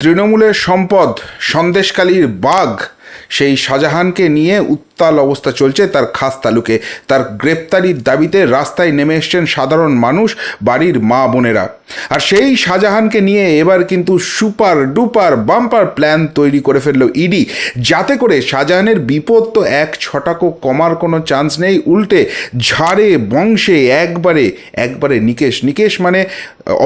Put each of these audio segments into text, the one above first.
তৃণমূলের সম্পদ সন্দেশকালীর বাঘ সেই শাহজাহানকে নিয়ে উত্তাল অবস্থা চলছে, তার খাস তালুকে। তার গ্রেপ্তারির দাবিতে রাস্তায় নেমে এসছেন সাধারণ মানুষ, বাড়ির মা বোনেরা। আর সেই শাহজাহানকে নিয়ে এবার কিন্তু সুপার ডুপার বাম্পার প্ল্যান তৈরি করে ফেলল ইডি। যাতে করে শাহজাহানের বিপদ তো এক ছটাকও কমার কোনো চান্স নেই, উল্টে ঝাড়ে, বংশে একবারে একবারে নিকেশ। নিকেশ মানে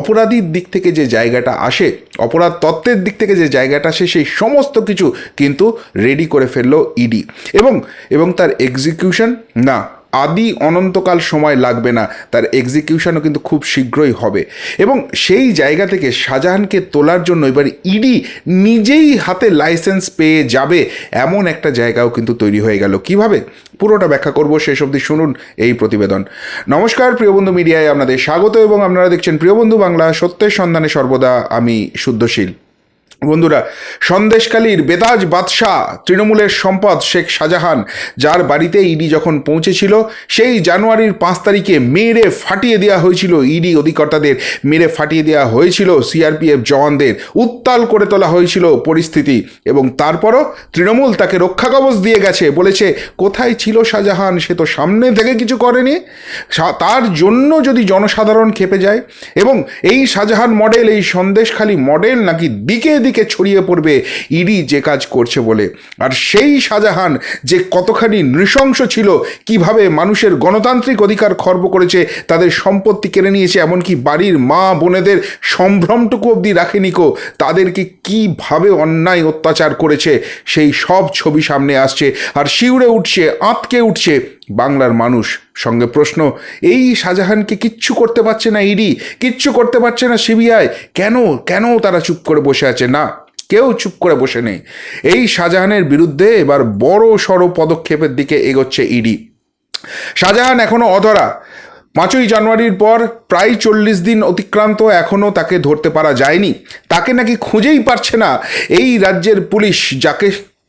অপরাধীর দিক থেকে যে জায়গাটা আসে, অপরাধ তত্ত্বের দিক থেকে যে জায়গাটা আসে, সেই সমস্ত কিছু কিন্তু রেডি করে ফেলল ইডি। এবং এবং তার এক্সিকিউশন না, আদি অনন্তকাল সময় লাগবে না। তার এক্সিকিউশনও কিন্তু খুব শীঘ্রই হবে। এবং সেই জায়গা থেকে শাহজাহানকে তোলার জন্য এবার ইডি নিজেই হাতে লাইসেন্স পেয়ে যাবে, এমন একটা জায়গাও কিন্তু তৈরি হয়ে গেল। কীভাবে? পুরোটা ব্যাখ্যা করব, শেষ অবধি শুনুন এই প্রতিবেদন। নমস্কার প্রিয়বন্ধু মিডিয়ায় আপনাদের স্বাগত এবং আপনারা দেখছেন প্রিয়বন্ধু বাংলা, সত্যের সন্ধানে সর্বদা আমি শুদ্ধশীল। বন্ধুরা সন্দেশকালীর বেতাজ বাদশাহ তৃণমূলের সম্পদ শেখ শাহজাহান, যার বাড়িতে ইডি যখন পৌঁছেছিল, সেই জানুয়ারির পাঁচ তারিখে মেরে ফাটিয়ে দেওয়া হয়েছিল ইডি অধিকর্তাদের। মেরে ফাটিয়ে দেওয়া হয়েছিল সিআরপিএফ জওয়ানদের। উত্তাল করে তোলা হয়েছিল পরিস্থিতি এবং তারপরও তৃণমূল তাকে রক্ষা কবচ দিয়ে গেছে। বলেছে, কোথায় ছিল শাহজাহান? সে তো সামনে থেকে কিছু করেনি। তার জন্য যদি জনসাধারণ খেপে যায় এবং এই শাহজাহান মডেল এই সন্দেশখালী মডেল নাকি দিকে দিকে ছড়িয়ে পড়বে, ইডি যে কাজ করছে বলে। আর সেই শাহজাহান যে কতখানি নৃশংস ছিল, কীভাবে মানুষের গণতান্ত্রিক অধিকার খর্ব করেছে, তাদের সম্পত্তি কেড়ে নিয়েছে, এমনকি বাড়ির মা বোনেদের সম্ভ্রমটুকু অবধি রাখেনি কো, তাদেরকে কীভাবে অন্যায় অত্যাচার করেছে, সেই সব ছবি সামনে আসছে। আর শিউরে উঠছে, আঁতকে উঠছে বাংলার মানুষ সঙ্গে প্রশ্ন, এই শাহজাহানকে কিচ্ছু করতে পারছে না ইডি, কিচ্ছু করতে পারছে না সিবিআই, কেন কেন তারা চুপ করে বসে আছে? না, কেউ চুপ করে বসে নেই। এই শাহজাহানের বিরুদ্ধে এবার বড় সড়ো পদক্ষেপের দিকে এগোচ্ছে ইডি। শাহজাহান এখনও অধরা। পাঁচই জানুয়ারির পর প্রায় চল্লিশ দিন অতিক্রান্ত এখনও তাকে ধরতে পারা যায়নি। তাকে নাকি খুঁজেই পারছে না এই রাজ্যের পুলিশ, যাকে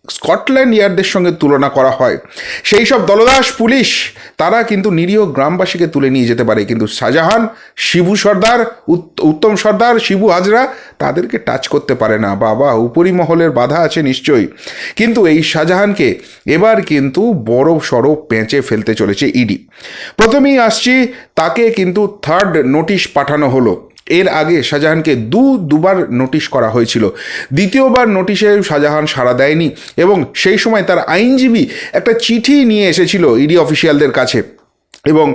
স্কটল্যান্ড ইয়ার্ডদের সঙ্গে তুলনা করা হয়। সেই সব দলদাস পুলিশ, তারা কিন্তু নিরীহ গ্রামবাসীকে তুলে নিয়ে যেতে পারে। কিন্তু শাহজাহান, শিবু সর্দার, উত- উত্তম সর্দার, শিবু হাজরা তাদেরকে টাচ করতে পারে না। বাবা, উপরি মহলের বাধা আছে নিশ্চয়ই। কিন্তু এই শাহজাহানকে এবার কিন্তু বড় সড়ো পেঁচে ফেলতে চলেছে ইডি। প্রথমেই আসছি, তাকে কিন্তু থার্ড নোটিশ পাঠানো হলো। এর আগে শাহজাহানকে দু, দুবার নোটিশ করা হয়েছিল। দ্বিতীয়বার নোটিশে শাহজাহান সাড়া দেয়নি এবং সেই সময় তার আইনজীবী একটা চিঠি নিয়ে এসেছিল ইডি অফিসিয়ালদের কাছে এবং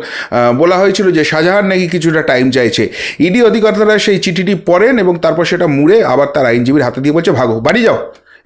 বলা হয়েছিল যে শাহজাহান নাকি কিছুটা টাইম চাইছে। ইডি অধিকর্তারা সেই চিঠিটি পড়েন এবং তারপর সেটা মুড়ে আবার তার আইনজীবীর হাতে দিয়ে বলছে, ভাগো, বাড়ি যাও।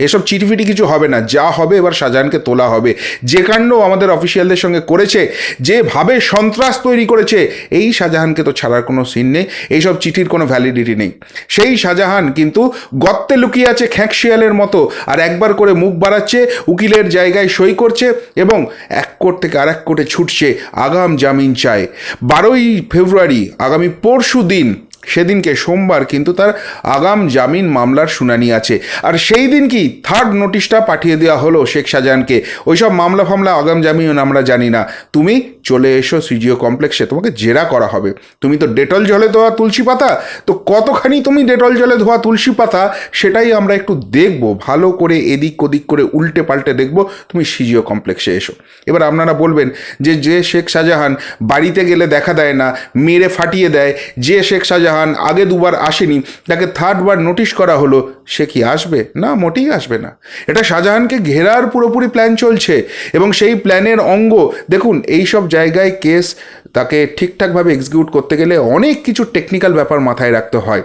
এসব চিঠিফিটি কিছু হবে না। যা হবে এবার শাহজাহানকে তোলা হবে। যে কাণ্ড আমাদের অফিসিয়ালদের সঙ্গে করেছে, যেভাবে সন্ত্রাস তৈরি করেছে, এই শাহজাহানকে তো ছাড়ার কোনো সিন নেই, এইসব চিঠির কোনো ভ্যালিডিটি নেই। সেই শাহজাহান কিন্তু গর্তে লুকিয়ে আছে খ্যাঁকশিয়ালের মতো আর একবার করে মুখ বাড়াচ্ছে, উকিলের জায়গায় সই করছে এবং এক কোর্ট থেকে আর এক কোর্টে ছুটছে আগাম জামিন চায়। বারোই ফেব্রুয়ারি, আগামী পরশু দিন সেদিনকে সোমবার কিন্তু তার আগাম জামিন মামলার শুনানি আছে। আর সেই দিন কি থার্ড নোটিশটা পাঠিয়ে দেওয়া হলো শেখ শাহজাহানকে? ওইসব মামলা ফামলা, আগাম জামিন আমরা জানি না। তুমি চলে এসো সিজিও কমপ্লেক্সে, তোমাকে জেরা করা হবে। তুমি তো ডেটল জলে ধোয়া তুলসী পাতা? তো কতখানি তুমি ডেটল জলে ধোয়া তুলসী পাতা সেটাই আমরা একটু দেখব, ভালো করে এদিক ওদিক করে উল্টে পাল্টে দেখব। তুমি সিজিও কমপ্লেক্সে এসো। এবার আপনারা বলবেন যে যে শেখ শাহজাহান বাড়িতে গেলে দেখা দেয় না, মেরে ফাটিয়ে দেয়, যে শেখ শাহজাহান আগে দুবার আসেনি, তাকে থার্ডবার নোটিশ করা হলো। সে কি আসবে? না, মোটেই আসবে না। এটা শাহজাহানকে ঘেরার পুরোপুরি প্ল্যান চলছে এবং সেই প্ল্যানের অঙ্গ, দেখুন, এই সব জায়গায় কেস তাকে ঠিকঠাকভাবে এক্সিকিউট করতে গেলে অনেক কিছু টেকনিক্যাল ব্যাপার মাথায় রাখতে হয়।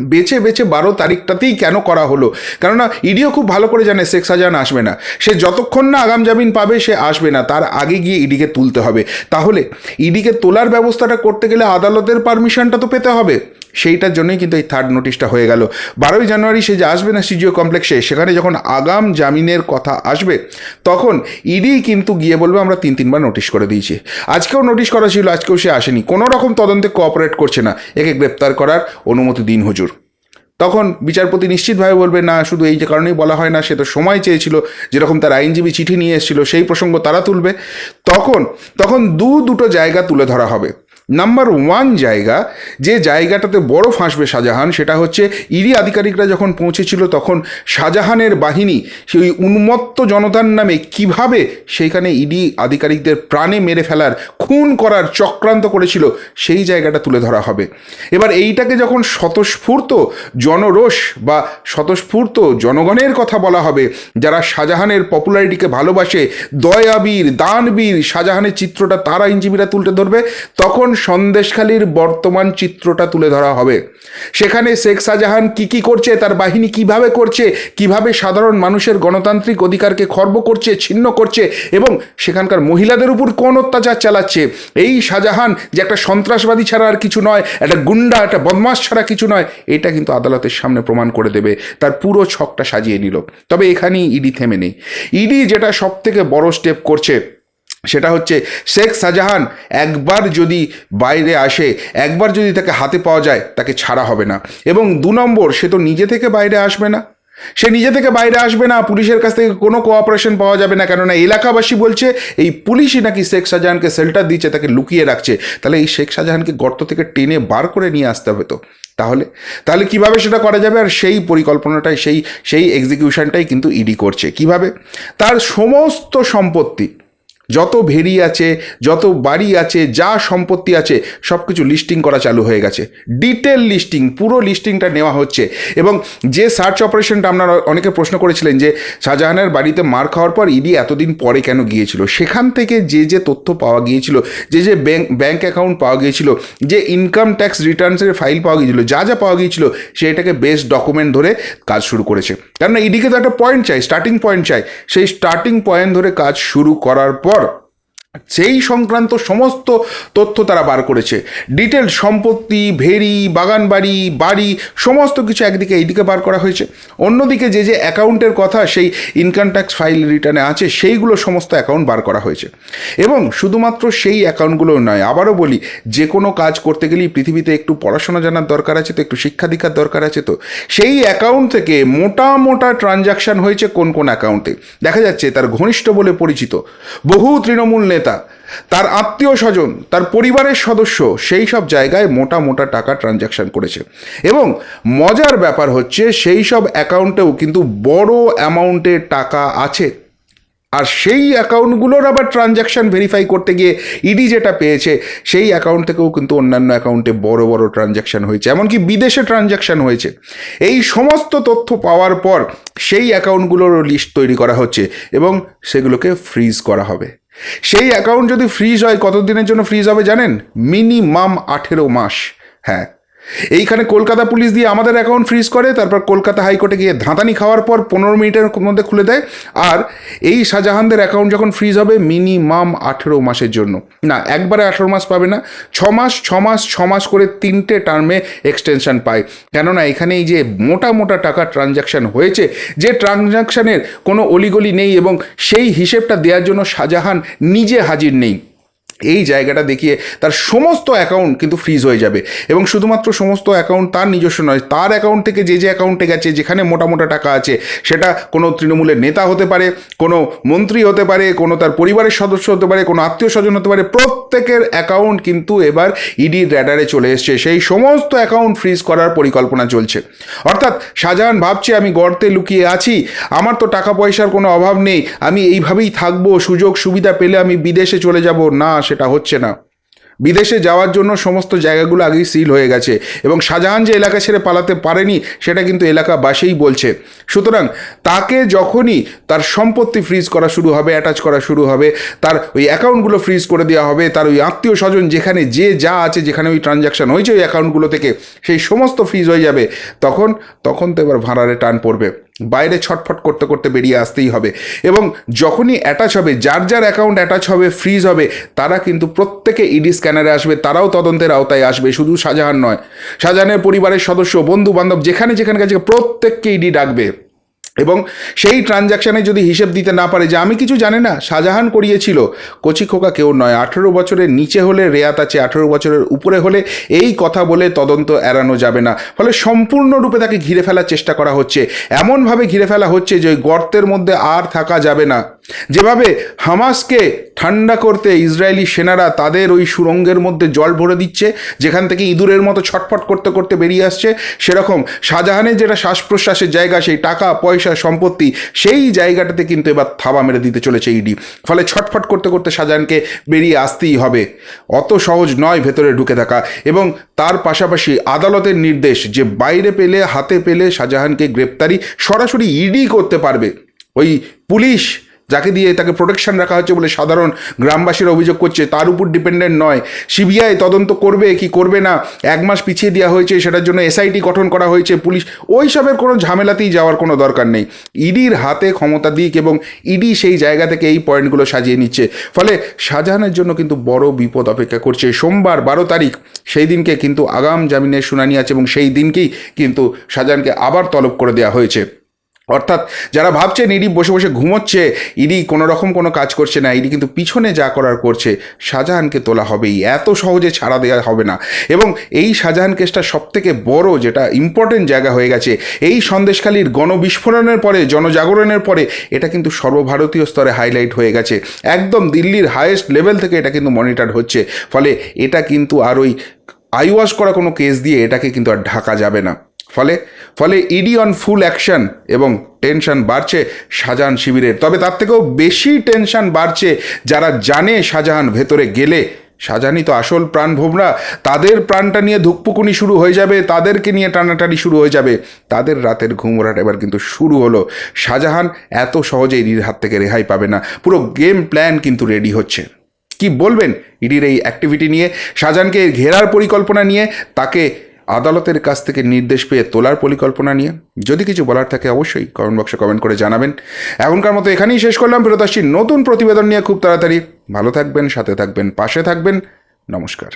বেছে বেছে বারো তারিখটাতেই কেন করা হলো? কেননা ইডিও খুব ভালো করে জানে, শেখ শাহজাহান আসবে না। সে যতক্ষণ না আগাম জামিন পাবে, সে আসবে না। তার আগে গিয়ে ইডিকে তুলতে হবে। তাহলে, ইডিকে তোলার ব্যবস্থাটা করতে গেলে আদালতের পারমিশনটা তো পেতে হবে। সেইটার জন্যই কিন্তু এই থার্ড নোটিশটা হয়ে গেল। বারোই জানুয়ারি সে যে আসবে না সিজিও কমপ্লেক্সে সেখানে যখন আগাম জামিনের কথা আসবে, তখন ইডি কিন্তু গিয়ে বলবে, আমরা তিন, তিনবার নোটিশ করে দিয়েছি। আজকেও নোটিশ করা ছিল, আজকেও সে আসেনি। কোনো রকম তদন্তে কোঅপারেট করছে না। একে গ্রেপ্তার করার অনুমতি দিন হুজুর। তখন বিচারপতি নিশ্চিতভাবে বলবে, না, শুধু এই যে কারণেই বলা হয় না, সে তো সময় চেয়েছিল, যেরকম তার আইনজীবী চিঠি নিয়ে এসেছিল, সেই প্রসঙ্গ তারা তুলবে। তখন তখন দু, দুটো জায়গা তুলে ধরা হবে। নাম্বার ওয়ান জায়গা, যে জায়গাটাতে বড় ফাঁসবে শাহজাহান, সেটা হচ্ছে ইডি আধিকারিকরা যখন পৌঁছেছিল তখন শাহজাহানের বাহিনী সেই উন্মত্ত জনতার নামে কীভাবে সেইখানে ইডি আধিকারিকদের প্রাণে মেরে ফেলার, খুন করার চক্রান্ত করেছিল, সেই জায়গাটা তুলে ধরা হবে। এবার এইটাকে যখন স্বতঃস্ফূর্ত জনরোষ বা স্বতঃস্ফূর্ত জনগণের কথা বলা হবে, যারা শাহজাহানের পপুলারিটিকে ভালোবাসে, দয়াবীর, দানবীর শাহজাহানের চিত্রটা তারা আইনজীবীরা তুলতে ধরবে, তখন সন্দেশখালীর বর্তমান চিত্রটা তুলে ধরা হবে। সেখানে শেখ শাহজাহান কি কি করছে, তার বাহিনী কীভাবে করছে, কীভাবে সাধারণ মানুষের গণতান্ত্রিক অধিকারকে খর্ব করছে, ছিন্ন করছে এবং সেখানকার মহিলাদের উপর কোন অত্যাচার চালাচ্ছে? এই শাহজাহান যে একটা সন্ত্রাসবাদী ছাড়া আর কিছু নয়, একটা গুন্ডা, একটা বদমাস ছাড়া কিছু নয়, এটা কিন্তু আদালতের সামনে প্রমাণ করে দেবে। তার পুরো ছকটা সাজিয়ে নিল। তবে এখানেই ইডি থেমে নেই। ইডি যেটা সব থেকে বড় স্টেপ করছে সেটা হচ্ছে শেখ শাহজাহান একবার যদি বাইরে আসে, একবার যদি তাকে হাতে পাওয়া যায়, তাকে ছাড়া হবে না। এবং দু নম্বর, সে তো নিজে থেকে বাইরে আসবে না। সে নিজে থেকে বাইরে আসবে না, পুলিশের কাছ থেকে কোনো কোঅপারেশন পাওয়া যাবে না, কেননা এলাকাবাসী বলছে, এই পুলিশই নাকি শেখ শাহজাহানকে শেল্টার দিচ্ছে, তাকে লুকিয়ে রাখছে। তাহলে এই শেখ শাহজাহানকে গর্ত থেকে টেনে বার করে নিয়ে আসতে হবে তো। তাহলে তাহলে কীভাবে সেটা করা যাবে? আর সেই পরিকল্পনাটাই, সেই সেই এক্সিকিউশনটাই কিন্তু ইডি করছে। কীভাবে? তার সমস্ত সম্পত্তি যত ভেরি আছে, যত বাড়ি আছে, যা সম্পত্তি আছে সব কিছু লিস্টিং করা চালু হয়ে গেছে। ডিটেল লিস্টিং পুরো লিস্টিংটা নেওয়া হচ্ছে। এবং যে সার্চ অপারেশনটা আপনারা অনেকে প্রশ্ন করেছিলেন যে, শাহজাহানের বাড়িতে মার খাওয়ার পর ইডি এতদিন পরে কেন গিয়েছিল? সেখান থেকে যে যে তথ্য পাওয়া গিয়েছিল, যে যে ব্যাংক ব্যাঙ্ক অ্যাকাউন্ট পাওয়া গিয়েছিল, যে ইনকাম ট্যাক্স রিটার্নসের ফাইল পাওয়া গিয়েছিল, যা যা পাওয়া গিয়েছিল, সেটাকে বেস্ট ডকুমেন্ট ধরে কাজ শুরু করেছে। কেননা, ইডিকে তো একটা পয়েন্ট চাই স্টার্টিং পয়েন্ট চাই। সেই স্টার্টিং পয়েন্ট ধরে কাজ শুরু করার পর সেই সংক্রান্ত সমস্ত তথ্য তারা বার করেছে। ডিটেল সম্পত্তি ভেরি বাগান বাড়ি বাড়ি সমস্ত কিছু একদিকে এইদিকে বার করা হয়েছে। অন্যদিকে যে যে অ্যাকাউন্টের কথা, সেই ইনকাম ট্যাক্স ফাইল রিটার্নে আছে, সেইগুলো সমস্ত অ্যাকাউন্ট বার করা হয়েছে। এবং শুধুমাত্র সেই অ্যাকাউন্টগুলো নয়, আবারও বলি, যে কোনো কাজ করতে গেলেই পৃথিবীতে একটু পড়াশোনা জানার দরকার আছে তো, একটু শিক্ষা দীক্ষার দরকার আছে তো, সেই অ্যাকাউন্ট থেকে মোটা মোটা ট্রানজাকশন হয়েছে কোন কোন অ্যাকাউন্টে। দেখা যাচ্ছে, তার ঘনিষ্ঠ বলে পরিচিত। বহু তৃণমূল নেতা তার আত্মীয় স্বজন, তার পরিবারের সদস্য সেই সব জায়গায় মোটা মোটা টাকা ট্রানজাকশন করেছে। এবং মজার ব্যাপার হচ্ছে সেই সব অ্যাকাউন্টেও কিন্তু বড় অ্যামাউন্টের টাকা আছে। আর সেই অ্যাকাউন্টগুলোর আবার ট্রানজ্যাকশন ভেরিফাই করতে গিয়ে ইডি যেটা পেয়েছে, সেই অ্যাকাউন্ট থেকেও কিন্তু অন্যান্য অ্যাকাউন্টে বড় বড় ট্রানজ্যাকশন হয়েছে। এমনকি বিদেশে ট্রানজ্যাকশন হয়েছে। এই সমস্ত তথ্য পাওয়ার পর সেই অ্যাকাউন্টগুলোরও লিস্ট তৈরি করা হচ্ছে এবং সেগুলোকে ফ্রিজ করা হবে। সেই অ্যাকাউন্ট যদি ফ্রিজ হয় কতদিনের জন্য ফ্রিজ হবে জানেন? মিনিমাম আঠেরো মাস। হ্যাঁ এইখানে কলকাতা পুলিশ দিয়ে আমাদের অ্যাকাউন্ট ফ্রিজ করে, তারপর কলকাতা হাইকোর্টে গিয়ে ধাঁতানি খাওয়ার পর পনেরো মিনিটের মধ্যে খুলে দেয়। আর এই শাহজাহানদের অ্যাকাউন্ট যখন ফ্রিজ হবে মিনিমাম আঠেরো মাসের জন্য। না, একবারে আঠেরো মাস পাবে না, ছ মাস ছ মাস ছ মাস করে তিনটে টার্মে এক্সটেনশন পায়। কেননা এখানে এই যে মোটা মোটা টাকা ট্রানজাকশন হয়েছে, যে ট্রানজাকশানের কোনো অলিগলি নেই এবং সেই হিসেবটা দেওয়ার জন্য শাহজাহান নিজে হাজির নেই। এই জায়গাটা দেখিয়ে তার সমস্ত অ্যাকাউন্ট কিন্তু ফ্রিজ হয়ে যাবে। এবং শুধুমাত্র সমস্ত অ্যাকাউন্ট তার নিজস্ব নয়, তার অ্যাকাউন্ট থেকে যে যে অ্যাকাউন্টে গেছে, যেখানে মোটা মোটা টাকা আছে, সেটা কোনো তৃণমূলের নেতা হতে পারে, কোনো মন্ত্রী হতে পারে, কোনো তার পরিবারের সদস্য হতে পারে, কোনো আত্মীয় স্বজন হতে পারে, প্রত্যেকের অ্যাকাউন্ট কিন্তু এবার ইডির র্যাডারে চলে এসছে। সেই সমস্ত অ্যাকাউন্ট ফ্রিজ করার পরিকল্পনা চলছে। অর্থাৎ শাহজাহান ভাবছে, আমি গর্তে লুকিয়ে আছি, আমার তো টাকা পয়সার কোনো অভাব নেই, আমি এইভাবেই থাকব, সুযোগ সুবিধা পেলে আমি বিদেশে চলে যাব। না সেটা হচ্ছে না। বিদেশে যাওয়ার জন্য সমস্ত জায়গাগুলো আগেই সিল হয়ে গেছে এবং শাহজাহান যে এলাকা ছেড়ে পালাতে পারেনি, সেটা কিন্তু এলাকাবাসীই বলছে। সুতরাং তাকে যখনই তার সম্পত্তি ফ্রিজ করা শুরু হবে অ্যাটাচ করা শুরু হবে, তার ওই অ্যাকাউন্টগুলো ফ্রিজ করে দেওয়া হবে, তার ওই আত্মীয় স্বজন যেখানে যে যা আছে, যেখানে ওই ট্রানজ্যাকশন হয়েছে ওই অ্যাকাউন্টগুলো থেকে সেই সমস্ত ফ্রিজ হয়ে যাবে, তখন তখন তো এবার ভাড়ারে টান পড়বে। বাইরে ছটফট করতে করতে বেরিয়ে আসতেই হবে। এবং যখনই অ্যাটাচ হবে, যার যার অ্যাকাউন্ট অ্যাটাচ হবে ফ্রিজ হবে, তারা কিন্তু প্রত্যেকে ইডি স্ক্যানারে আসবে, তারাও তদন্তের আওতায় আসবে, শুধু শাহজাহান নয়। শাহজাহানের পরিবারের সদস্য বন্ধু বান্ধব যেখানে যেখানে গেছে, প্রত্যেককে ইডি ডাকবে। এবং সেই ট্রানজ্যাকশানে যদি হিসেব দিতে না পারে, যে আমি কিছু জানি না, শাহজাহান করিয়েছিল, কচি খোকা কেউ নয়। আঠেরো বছরের নিচে হলে, রেয়াত আছে, আঠেরো বছরের উপরে হলে এই কথা বলে তদন্ত এড়ানো যাবে না। ফলে সম্পূর্ণরূপে তাকে ঘিরে ফেলার চেষ্টা করা হচ্ছে। এমনভাবে ঘিরে ফেলা হচ্ছে যে গর্তের মধ্যে আর থাকা যাবে না। যেভাবে হামাসকে ঠান্ডা করতে ইসরায়েলি সেনারা তাদের ওই সুরঙ্গের মধ্যে জল ভরে দিচ্ছে, যেখান থেকে ইঁদুরের মতো ছটফট করতে করতে বেরিয়ে আসছে, সেরকম শাহজাহানের যেটা শ্বাস প্রশ্বাসের জায়গা, সেই টাকা, পয়সা, সম্পত্তি, সেই জায়গাটাতে কিন্তু এবার থাবা মেরে দিতে চলেছে ইডি। ফলে ছটফট করতে করতে শাহজাহানকে বেরিয়ে আসতেই হবে। অত সহজ নয় ভেতরে ঢুকে থাকা। এবং তার পাশাপাশি আদালতের নির্দেশ যে বাইরে পেলে, হাতে পেলে শাহজাহানকে গ্রেপ্তারি সরাসরি ইডি করতে পারবে। ওই পুলিশ যাকে দিয়ে তাকে প্রোটেকশন রাখা হচ্ছে বলে সাধারণ গ্রামবাসীরা অভিযোগ করছে, তার উপর ডিপেন্ডেন্ট নয়। সিবিআই তদন্ত করবে, কি করবে না, এক মাস পিছিয়ে দেওয়া হয়েছে, সেটার জন্য এসআইটি গঠন করা হয়েছে, পুলিশ ওই সবের কোনো ঝামেলাতেই যাওয়ার কোনো দরকার নেই। ইডির হাতে ক্ষমতা দিক এবং ইডি সেই জায়গা থেকে এই পয়েন্টগুলো সাজিয়ে নিচ্ছে। ফলে শাহজাহানের জন্য কিন্তু বড় বিপদ অপেক্ষা করছে। সোমবার বারো তারিখ, সেই দিনকে কিন্তু আগাম জামিনের শুনানি আছে এবং সেই দিনকেই কিন্তু শাহজাহানকে আবার তলব করে দেওয়া হয়েছে। অর্থাৎ যারা ভাবছেন ইডি বসে বসে ঘুমোচ্ছে ইডি কোনো রকম কোনো কাজ করছে না ইডি কিন্তু পিছনে যা করার করছে, শাহজাহানকে তোলা হবেই। এত সহজে ছাড়া দেওয়া হবে না। এবং এই শাহজাহান কেসটা সব থেকে বড় যেটা ইম্পর্টেন্ট জায়গা হয়ে গেছে, এই সন্দেশখালীর গণবিস্ফোরণের পরে, জনজাগরণের পরে, এটা কিন্তু সর্বভারতীয় স্তরে হাইলাইট হয়ে গেছে। একদম দিল্লির হায়েস্ট লেভেল থেকে এটা কিন্তু মনিটর হচ্ছে। ফলে এটা কিন্তু আর ওই আইওয়াশ করা কোনো কেস দিয়ে এটাকে কিন্তু আর ঢাকা যাবে না। ফলে ফলে ইডি অন ফুল অ্যাকশন এবং টেনশন বাড়ছে শাহজাহান শিবিরের। তবে তার থেকেও বেশি টেনশন বাড়ছে যারা জানে শাহজাহান ভেতরে গেলে। শাহজাহানই তো আসল প্রাণ ভোমরা। তাদের প্রাণটা নিয়ে ধুকপুকুনি শুরু হয়ে যাবে, তাদেরকে নিয়ে টানাটানি শুরু হয়ে যাবে। তাদের রাতের ঘুম ওঠাটা এবার কিন্তু শুরু হলো। শাহজাহান এত সহজে ইডির হাত থেকে রেহাই পাবে না। পুরো গেম প্ল্যান কিন্তু রেডি হচ্ছে। কি বলবেন ইডির এই অ্যাক্টিভিটি নিয়ে? শাহজাহানকে ঘেরার পরিকল্পনা নিয়ে তাকে আদালতের কাছ থেকে নির্দেশ পেয়ে তোলার পরিকল্পনা নিয়ে। যদি কিছু বলার থাকে অবশ্যই কমেন্ট বক্সে কমেন্ট করে জানাবেন। এখনকার মতো এখানেই শেষ করলাম। ফেরত আসছি নতুন প্রতিবেদন নিয়ে খুব তাড়াতাড়ি। ভালো থাকবেন, সাথে থাকবেন, পাশে থাকবেন। নমস্কার।